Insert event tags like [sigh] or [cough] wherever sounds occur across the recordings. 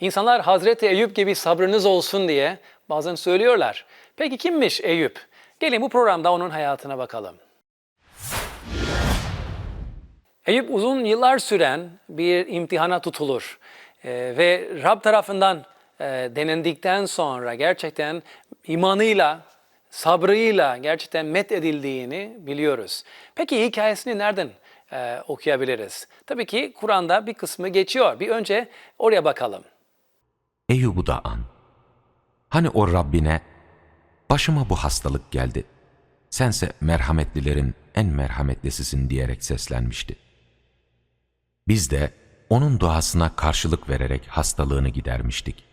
İnsanlar Hazreti Eyüp gibi sabrınız olsun diye bazen söylüyorlar. Peki kimmiş Eyüp? Gelin bu programda onun hayatına bakalım. Eyüp uzun yıllar süren bir imtihana tutulur Ee, ve Rab tarafından e, denendikten sonra gerçekten imanıyla, sabrıyla gerçekten met edildiğini biliyoruz. Peki hikayesini nereden e, okuyabiliriz? Tabii ki Kur'an'da bir kısmı geçiyor. Bir önce oraya bakalım. Eyyub'u da an. Hani o Rabbine, başıma bu hastalık geldi. Sense merhametlilerin en merhametlisisin diyerek seslenmişti. Biz de onun duasına karşılık vererek hastalığını gidermiştik.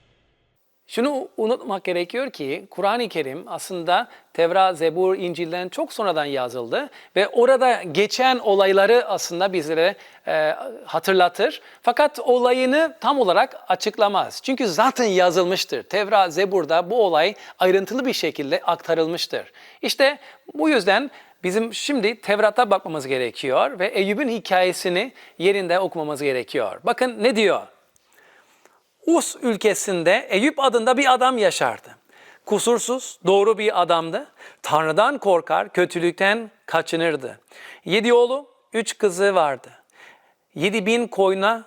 Şunu unutmak gerekiyor ki Kur'an-ı Kerim aslında Tevrat, Zebur, İncil'den çok sonradan yazıldı ve orada geçen olayları aslında bizlere e, hatırlatır. Fakat olayını tam olarak açıklamaz. Çünkü zaten yazılmıştır. Tevrat, Zebur'da bu olay ayrıntılı bir şekilde aktarılmıştır. İşte bu yüzden Bizim şimdi Tevrat'a bakmamız gerekiyor ve Eyüp'ün hikayesini yerinde okumamız gerekiyor. Bakın ne diyor? Us ülkesinde Eyüp adında bir adam yaşardı. Kusursuz, doğru bir adamdı. Tanrı'dan korkar, kötülükten kaçınırdı. Yedi oğlu, üç kızı vardı. Yedi bin koyuna,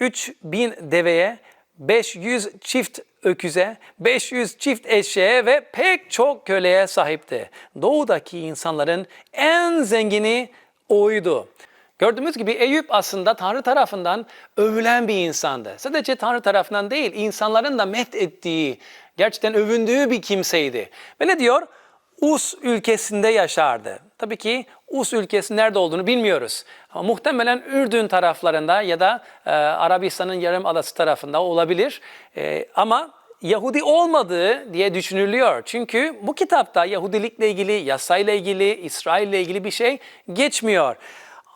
üç bin deveye, 500 çift öküze, 500 çift eşeğe ve pek çok köleye sahipti. Doğudaki insanların en zengini oydu. Gördüğümüz gibi Eyüp aslında Tanrı tarafından övülen bir insandı. Sadece Tanrı tarafından değil, insanların da met ettiği, gerçekten övündüğü bir kimseydi. Ve ne diyor? Us ülkesinde yaşardı. Tabii ki Us ülkesi nerede olduğunu bilmiyoruz. Ama muhtemelen Ürdün taraflarında ya da e, Arabistan'ın yarım adası tarafında olabilir. E, ama Yahudi olmadığı diye düşünülüyor. Çünkü bu kitapta Yahudilikle ilgili, yasayla ilgili, İsrail'le ilgili bir şey geçmiyor.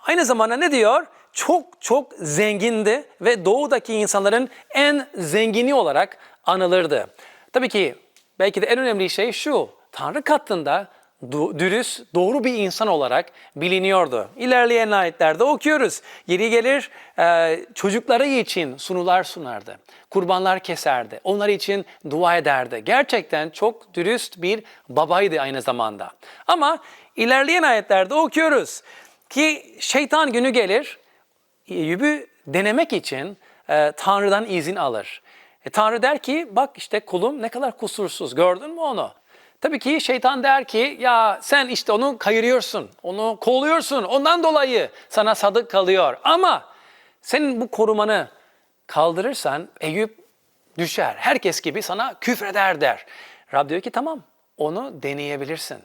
Aynı zamanda ne diyor? Çok çok zengindi ve doğudaki insanların en zengini olarak anılırdı. Tabii ki belki de en önemli şey şu. Tanrı katında du- dürüst, doğru bir insan olarak biliniyordu. İlerleyen ayetlerde okuyoruz. Yeri gelir e, çocukları için sunular sunardı. Kurbanlar keserdi. Onlar için dua ederdi. Gerçekten çok dürüst bir babaydı aynı zamanda. Ama ilerleyen ayetlerde okuyoruz ki şeytan günü gelir Eyüp'ü denemek için e, Tanrı'dan izin alır. E, Tanrı der ki bak işte kulum ne kadar kusursuz gördün mü onu? Tabii ki şeytan der ki ya sen işte onu kayırıyorsun, onu kolluyorsun ondan dolayı sana sadık kalıyor. Ama senin bu korumanı kaldırırsan Eyüp düşer. Herkes gibi sana küfreder der. Rab diyor ki tamam onu deneyebilirsin.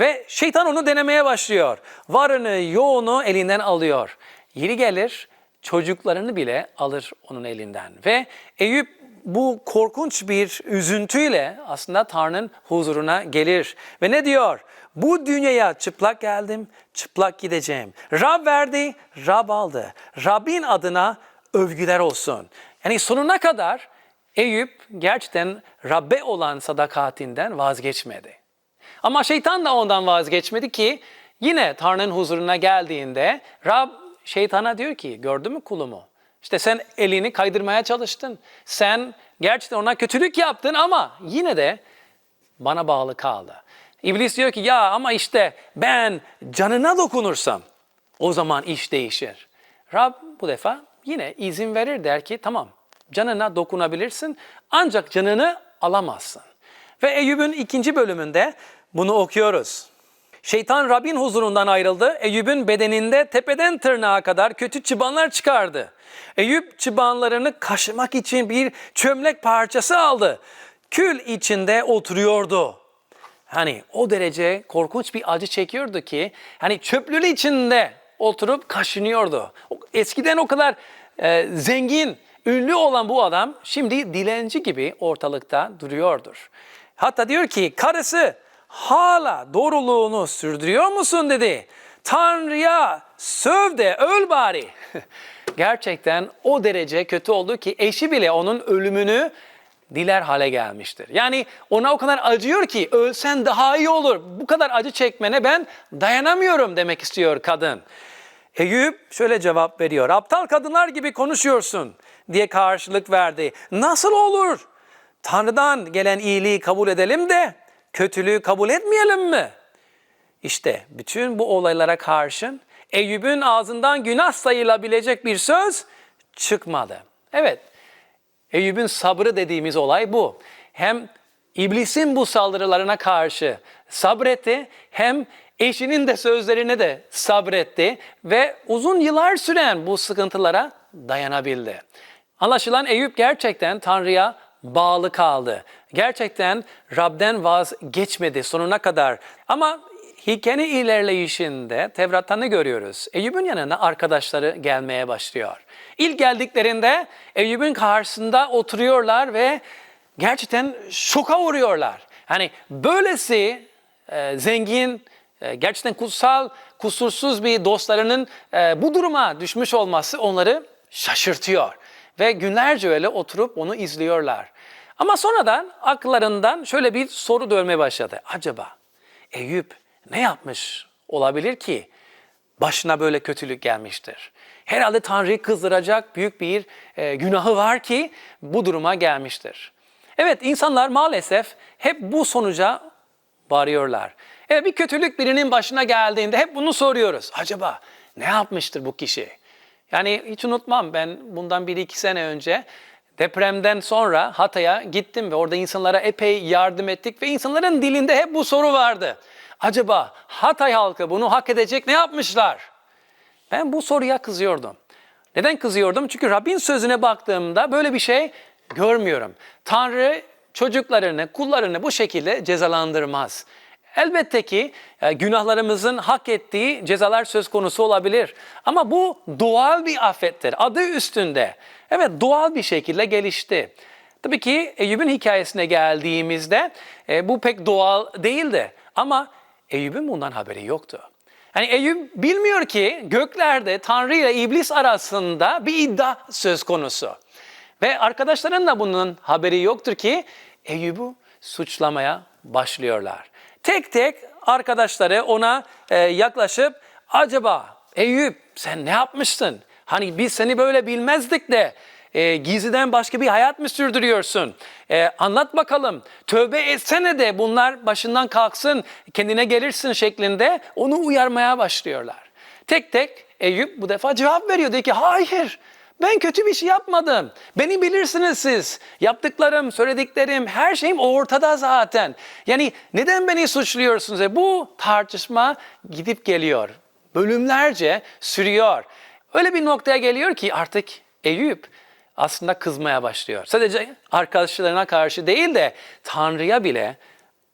Ve şeytan onu denemeye başlıyor. Varını yoğunu elinden alıyor. Yeri gelir çocuklarını bile alır onun elinden. Ve Eyüp bu korkunç bir üzüntüyle aslında Tanrı'nın huzuruna gelir. Ve ne diyor? Bu dünyaya çıplak geldim, çıplak gideceğim. Rab verdi, Rab aldı. Rabbin adına övgüler olsun. Yani sonuna kadar Eyüp gerçekten Rabbe olan sadakatinden vazgeçmedi. Ama şeytan da ondan vazgeçmedi ki yine Tanrı'nın huzuruna geldiğinde Rab şeytana diyor ki gördün mü kulumu? İşte sen elini kaydırmaya çalıştın. Sen gerçekten ona kötülük yaptın ama yine de bana bağlı kaldı. İblis diyor ki ya ama işte ben canına dokunursam o zaman iş değişir. Rab bu defa yine izin verir der ki tamam canına dokunabilirsin ancak canını alamazsın. Ve Eyüp'ün ikinci bölümünde bunu okuyoruz. Şeytan Rabbin huzurundan ayrıldı. Eyüp'ün bedeninde tepeden tırnağa kadar kötü çıbanlar çıkardı. Eyüp çıbanlarını kaşımak için bir çömlek parçası aldı. Kül içinde oturuyordu. Hani o derece korkunç bir acı çekiyordu ki hani çöplülü içinde oturup kaşınıyordu. Eskiden o kadar e, zengin, ünlü olan bu adam şimdi dilenci gibi ortalıkta duruyordur. Hatta diyor ki karısı hala doğruluğunu sürdürüyor musun dedi. Tanrı'ya söv de öl bari. [laughs] Gerçekten o derece kötü oldu ki eşi bile onun ölümünü diler hale gelmiştir. Yani ona o kadar acıyor ki ölsen daha iyi olur. Bu kadar acı çekmene ben dayanamıyorum demek istiyor kadın. Eyüp şöyle cevap veriyor. Aptal kadınlar gibi konuşuyorsun. diye karşılık verdi. Nasıl olur? Tanrı'dan gelen iyiliği kabul edelim de kötülüğü kabul etmeyelim mi? İşte bütün bu olaylara karşın Eyüp'ün ağzından günah sayılabilecek bir söz çıkmadı. Evet, Eyüp'ün sabrı dediğimiz olay bu. Hem iblisin bu saldırılarına karşı sabretti hem eşinin de sözlerine de sabretti ve uzun yıllar süren bu sıkıntılara dayanabildi. Anlaşılan Eyüp gerçekten Tanrı'ya bağlı kaldı. Gerçekten Rab'den vazgeçmedi sonuna kadar. Ama hikayenin ilerleyişinde Tevrat'ta ne görüyoruz? Eyüp'ün yanına arkadaşları gelmeye başlıyor. İlk geldiklerinde Eyüp'ün karşısında oturuyorlar ve gerçekten şoka uğruyorlar. Hani böylesi e, zengin, e, gerçekten kutsal, kusursuz bir dostlarının e, bu duruma düşmüş olması onları şaşırtıyor. Ve günlerce öyle oturup onu izliyorlar. Ama sonradan akıllarından şöyle bir soru dönmeye başladı. Acaba Eyüp ne yapmış olabilir ki başına böyle kötülük gelmiştir? Herhalde Tanrı'yı kızdıracak büyük bir e, günahı var ki bu duruma gelmiştir. Evet insanlar maalesef hep bu sonuca varıyorlar. Evet bir kötülük birinin başına geldiğinde hep bunu soruyoruz. Acaba ne yapmıştır bu kişi? Yani hiç unutmam ben bundan bir iki sene önce depremden sonra Hatay'a gittim ve orada insanlara epey yardım ettik ve insanların dilinde hep bu soru vardı. Acaba Hatay halkı bunu hak edecek ne yapmışlar? Ben bu soruya kızıyordum. Neden kızıyordum? Çünkü Rabbin sözüne baktığımda böyle bir şey görmüyorum. Tanrı çocuklarını, kullarını bu şekilde cezalandırmaz. Elbette ki e, günahlarımızın hak ettiği cezalar söz konusu olabilir. Ama bu doğal bir afettir. Adı üstünde. Evet doğal bir şekilde gelişti. Tabii ki Eyüp'ün hikayesine geldiğimizde e, bu pek doğal değildi. Ama Eyüp'ün bundan haberi yoktu. Yani Eyüp bilmiyor ki göklerde Tanrı ile iblis arasında bir iddia söz konusu. Ve arkadaşların da bunun haberi yoktur ki Eyüp'ü suçlamaya başlıyorlar. Tek tek arkadaşları ona e, yaklaşıp acaba Eyüp sen ne yapmışsın? Hani biz seni böyle bilmezdik de e, gizliden başka bir hayat mı sürdürüyorsun? E, anlat bakalım. Tövbe etsene de bunlar başından kalksın, kendine gelirsin şeklinde onu uyarmaya başlıyorlar. Tek tek Eyüp bu defa cevap veriyor. Diyor ki hayır ben kötü bir şey yapmadım. Beni bilirsiniz siz. Yaptıklarım, söylediklerim, her şeyim ortada zaten. Yani neden beni suçluyorsunuz? E, bu tartışma gidip geliyor. Bölümlerce sürüyor. Öyle bir noktaya geliyor ki artık Eyüp aslında kızmaya başlıyor. Sadece arkadaşlarına karşı değil de Tanrı'ya bile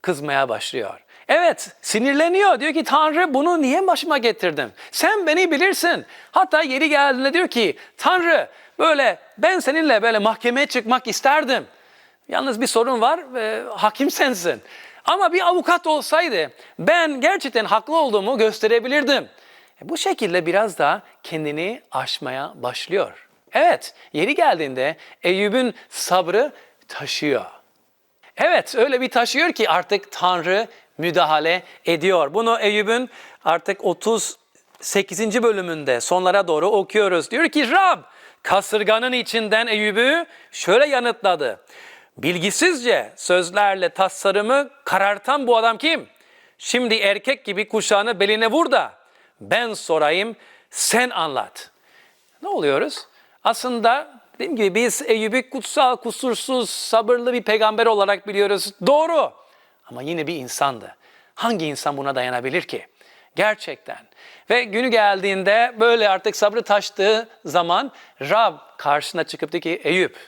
kızmaya başlıyor. Evet sinirleniyor. Diyor ki Tanrı bunu niye başıma getirdin? Sen beni bilirsin. Hatta yeri geldiğinde diyor ki Tanrı böyle ben seninle böyle mahkemeye çıkmak isterdim. Yalnız bir sorun var ve hakim sensin. Ama bir avukat olsaydı ben gerçekten haklı olduğumu gösterebilirdim. E, bu şekilde biraz da kendini aşmaya başlıyor. Evet, yeri geldiğinde Eyüp'ün sabrı taşıyor. Evet, öyle bir taşıyor ki artık Tanrı müdahale ediyor. Bunu Eyüp'ün artık 38. bölümünde sonlara doğru okuyoruz. Diyor ki Rab kasırganın içinden Eyüp'ü şöyle yanıtladı. Bilgisizce sözlerle tasarımı karartan bu adam kim? Şimdi erkek gibi kuşağını beline vur da ben sorayım sen anlat. Ne oluyoruz? Aslında dediğim gibi biz Eyüp'ü kutsal, kusursuz, sabırlı bir peygamber olarak biliyoruz. Doğru. Ama yine bir insandı. Hangi insan buna dayanabilir ki? Gerçekten. Ve günü geldiğinde böyle artık sabrı taştığı zaman Rab karşısına çıkıp dedi ki Eyüp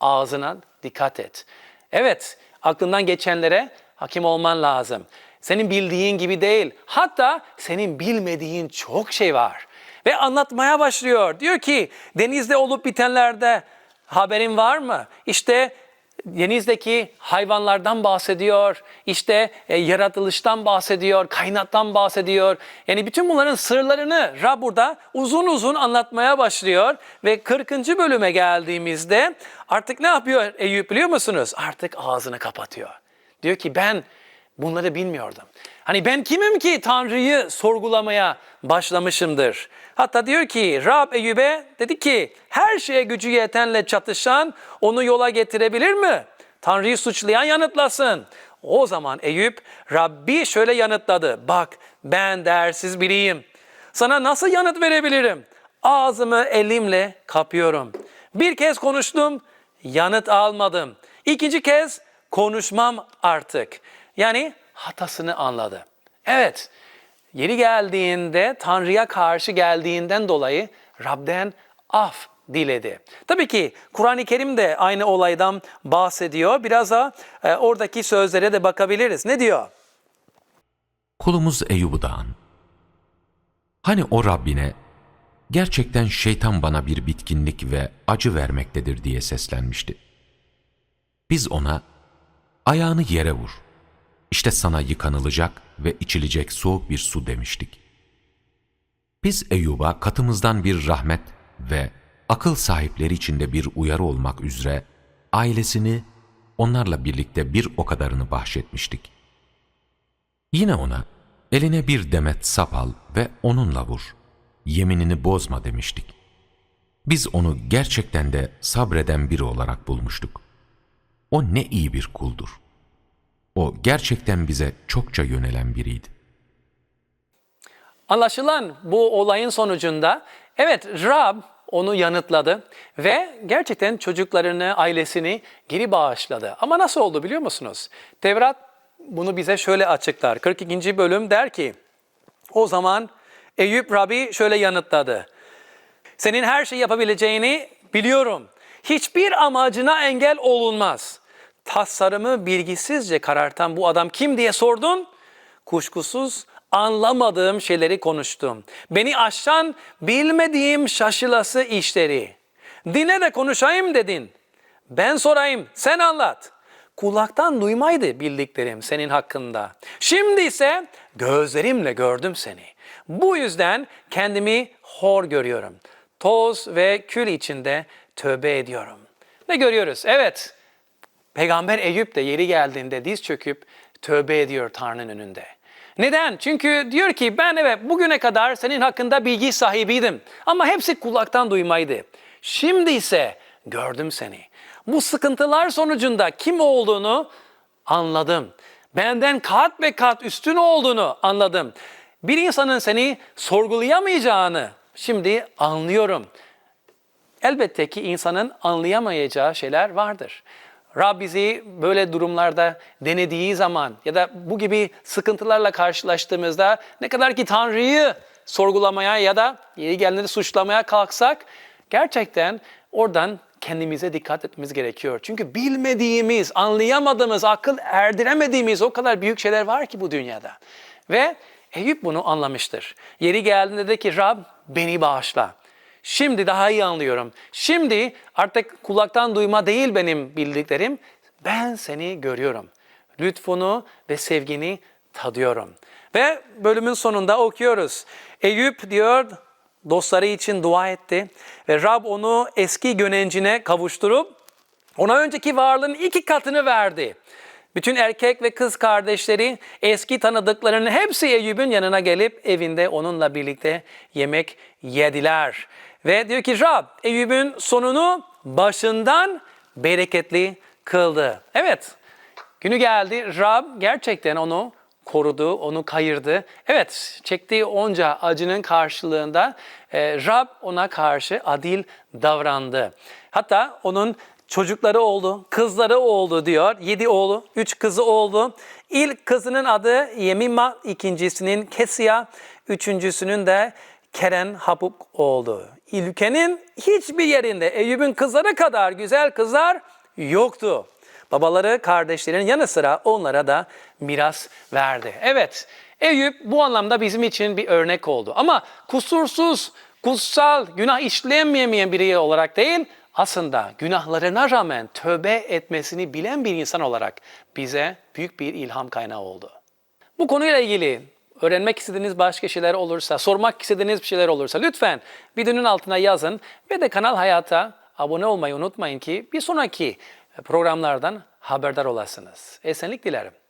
ağzına dikkat et. Evet aklından geçenlere hakim olman lazım. Senin bildiğin gibi değil. Hatta senin bilmediğin çok şey var. Ve anlatmaya başlıyor. Diyor ki denizde olup bitenlerde haberin var mı? İşte denizdeki hayvanlardan bahsediyor, işte e, yaratılıştan bahsediyor, kaynaktan bahsediyor. Yani bütün bunların sırlarını Rab burada uzun uzun anlatmaya başlıyor ve 40. bölüme geldiğimizde artık ne yapıyor Eyüp biliyor musunuz? Artık ağzını kapatıyor. Diyor ki ben Bunları bilmiyordum. Hani ben kimim ki Tanrı'yı sorgulamaya başlamışımdır. Hatta diyor ki Rab Eyüp'e dedi ki her şeye gücü yetenle çatışan onu yola getirebilir mi? Tanrı'yı suçlayan yanıtlasın. O zaman Eyüp Rabbi şöyle yanıtladı. Bak ben dersiz biriyim. Sana nasıl yanıt verebilirim? Ağzımı elimle kapıyorum. Bir kez konuştum, yanıt almadım. İkinci kez konuşmam artık. Yani hatasını anladı. Evet, yeri geldiğinde Tanrı'ya karşı geldiğinden dolayı Rab'den af diledi. Tabii ki Kur'an-ı Kerim de aynı olaydan bahsediyor. Biraz da e, oradaki sözlere de bakabiliriz. Ne diyor? Kulumuz Eyyub'u da an. Hani o Rabbine, gerçekten şeytan bana bir bitkinlik ve acı vermektedir diye seslenmişti. Biz ona, ayağını yere vur. İşte sana yıkanılacak ve içilecek soğuk bir su demiştik. Biz Eyyub'a katımızdan bir rahmet ve akıl sahipleri içinde bir uyarı olmak üzere ailesini onlarla birlikte bir o kadarını bahşetmiştik. Yine ona eline bir demet sap al ve onunla vur. Yeminini bozma demiştik. Biz onu gerçekten de sabreden biri olarak bulmuştuk. O ne iyi bir kuldur. O gerçekten bize çokça yönelen biriydi. Anlaşılan bu olayın sonucunda evet Rab onu yanıtladı ve gerçekten çocuklarını, ailesini geri bağışladı. Ama nasıl oldu biliyor musunuz? Tevrat bunu bize şöyle açıklar. 42. bölüm der ki, o zaman Eyüp Rabbi şöyle yanıtladı. Senin her şeyi yapabileceğini biliyorum. Hiçbir amacına engel olunmaz. Tasarımı bilgisizce karartan bu adam kim diye sordun? Kuşkusuz anlamadığım şeyleri konuştum. Beni aşan bilmediğim şaşılası işleri. Dinle de konuşayım dedin. Ben sorayım, sen anlat. Kulaktan duymaydı bildiklerim senin hakkında. Şimdi ise gözlerimle gördüm seni. Bu yüzden kendimi hor görüyorum. Toz ve kül içinde tövbe ediyorum. Ne görüyoruz? Evet, Peygamber Eyüp de yeri geldiğinde diz çöküp tövbe ediyor Tanrı'nın önünde. Neden? Çünkü diyor ki ben evet bugüne kadar senin hakkında bilgi sahibiydim. Ama hepsi kulaktan duymaydı. Şimdi ise gördüm seni. Bu sıkıntılar sonucunda kim olduğunu anladım. Benden kat ve kat üstün olduğunu anladım. Bir insanın seni sorgulayamayacağını şimdi anlıyorum. Elbette ki insanın anlayamayacağı şeyler vardır. Rab bizi böyle durumlarda denediği zaman ya da bu gibi sıkıntılarla karşılaştığımızda ne kadar ki Tanrı'yı sorgulamaya ya da yeri geldiğinde suçlamaya kalksak gerçekten oradan kendimize dikkat etmemiz gerekiyor. Çünkü bilmediğimiz, anlayamadığımız, akıl erdiremediğimiz o kadar büyük şeyler var ki bu dünyada. Ve Eyüp bunu anlamıştır. Yeri geldiğinde de ki Rab beni bağışla. Şimdi daha iyi anlıyorum. Şimdi artık kulaktan duyma değil benim bildiklerim. Ben seni görüyorum. Lütfunu ve sevgini tadıyorum. Ve bölümün sonunda okuyoruz. Eyüp diyor dostları için dua etti ve Rab onu eski gönencine kavuşturup ona önceki varlığın iki katını verdi. Bütün erkek ve kız kardeşleri eski tanıdıklarının hepsi Eyüp'ün yanına gelip evinde onunla birlikte yemek yediler. Ve diyor ki Rab Eyüp'ün sonunu başından bereketli kıldı. Evet günü geldi Rab gerçekten onu korudu, onu kayırdı. Evet çektiği onca acının karşılığında e, Rab ona karşı adil davrandı. Hatta onun çocukları oldu, kızları oldu diyor. Yedi oğlu, üç kızı oldu. İlk kızının adı Yemima, ikincisinin Kesia, üçüncüsünün de Keren Habuk oldu. Ülkenin hiçbir yerinde Eyüp'ün kızları kadar güzel kızlar yoktu. Babaları kardeşlerin yanı sıra onlara da miras verdi. Evet, Eyüp bu anlamda bizim için bir örnek oldu. Ama kusursuz, kutsal, günah işlemeyen biri olarak değil, aslında günahlarına rağmen tövbe etmesini bilen bir insan olarak bize büyük bir ilham kaynağı oldu. Bu konuyla ilgili öğrenmek istediğiniz başka şeyler olursa, sormak istediğiniz bir şeyler olursa lütfen videonun altına yazın ve de Kanal Hayat'a abone olmayı unutmayın ki bir sonraki programlardan haberdar olasınız. Esenlik dilerim.